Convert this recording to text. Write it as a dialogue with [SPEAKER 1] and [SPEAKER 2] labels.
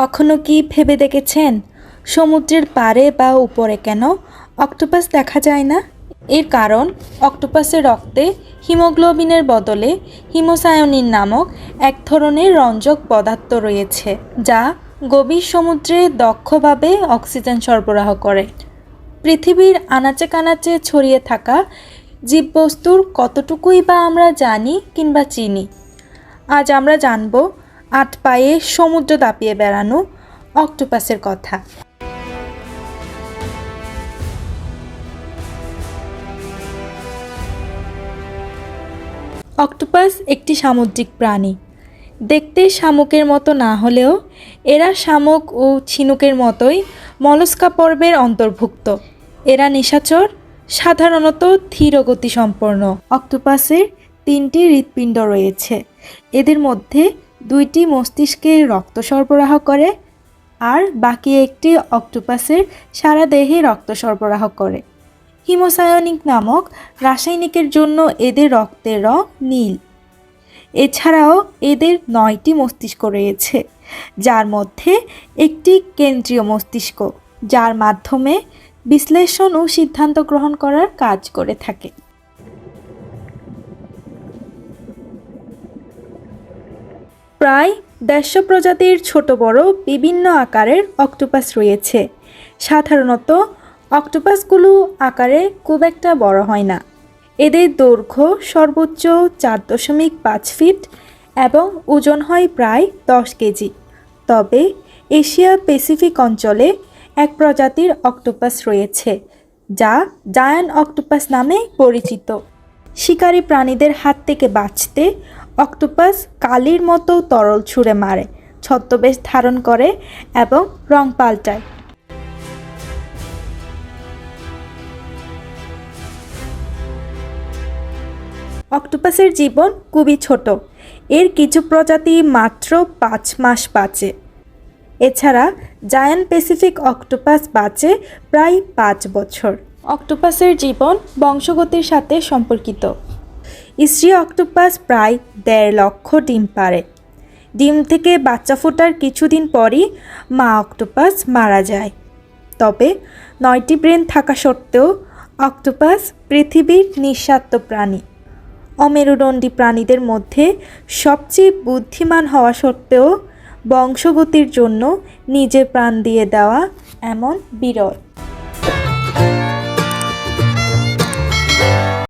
[SPEAKER 1] কখনো কি ভেবে দেখেছেন? সমুদ্রের পাড়ে বা উপরে কেন? অক্টোপাস দেখা যায় না? এর কারণ অক্টোপাসের রক্তে হিমোগ্লোবিনের বদলে হিমোসায়োনিন নামক এক ধরনের রঞ্জক পদার্থ রয়েছে, যা গভীর সমুদ্রে দক্ষভাবে অক্সিজেন সরবরাহ করে। পৃথিবীর আনাচে কানাচে ছড়িয়ে থাকা জীববস্তুর কতটুকুই বা আমরা জানি কিংবা চিনি? আজ আমরা জানব আট পায়ে সমুদ্র দাপিয়ে বেড়ানো অক্টোপাসের কথা। অক্টোপাস একটি সামুদ্রিক প্রাণী। দেখতে শামুকের মতো না হলেও এরা শামুক ও ঝিনুকের মতোই মলস্কা পর্বের অন্তর্ভুক্ত। এরা নিশাচর, সাধারণত ধীর গতিসম্পন্ন অক্টোপাসের তিনটি হৃৎপিণ্ড রয়েছে। এদের মধ্যে দুইটি মস্তিষ্কে রক্ত সরবরাহ করে আর বাকি একটি অক্টোপাসের সারা দেহে রক্ত সরবরাহ করে। হিমোসায়নিক নামক রাসায়নিকের জন্য এদের রক্তের রং নীল। এছাড়াও এদের নয়টি মস্তিষ্ক রয়েছে, যার মধ্যে একটি কেন্দ্রীয় মস্তিষ্ক, যার মাধ্যমে বিশ্লেষণ ও সিদ্ধান্ত গ্রহণ করার কাজ করে থাকে। প্রায় দেড়শো প্রজাতির ছোট বড় বিভিন্ন আকারের অক্টোপাস রয়েছে। সাধারণত অক্টোপাসগুলো আকারে খুব একটা বড় হয় না। এদের দৈর্ঘ্য সর্বোচ্চ চার দশমিক পাঁচ ফিট এবং ওজন হয় প্রায় দশ কেজি। তবে এশিয়া প্যাসিফিক অঞ্চলে এক প্রজাতির অক্টোপাস রয়েছে, যা জায়ান অক্টোপাস নামে পরিচিত। শিকারী প্রাণীদের হাত থেকে বাঁচতে অক্টোপাস কালির মতো তরল ছুঁড়ে মারে, ছদ্মবেশ ধারণ করে এবং রং পাল্টায়। অক্টোপাসের জীবন খুবই ছোট। এর কিছু প্রজাতি মাত্র পাঁচ মাস বাঁচে। এছাড়া জায়ান্ট প্যাসিফিক অক্টোপাস বাঁচে প্রায় পাঁচ বছর। অক্টোপাসের জীবন বংশগতির সাথে সম্পর্কিত। স্ত্রী অক্টোপাস প্রায় দেড় লক্ষ ডিম পারে ডিম থেকে বাচ্চা ফোটার কিছুদিন পরই মা অক্টোপাস মারা যায়। তবে নয়টি ব্রেন থাকা সত্ত্বেও অক্টোপাস পৃথিবীর নিঃস্বার্থ প্রাণী। অমেরুদণ্ডী প্রাণীদের মধ্যে সবচেয়ে বুদ্ধিমান হওয়া সত্ত্বেও বংশগতির জন্য নিজের প্রাণ দিয়ে দেওয়া এমন বিরল।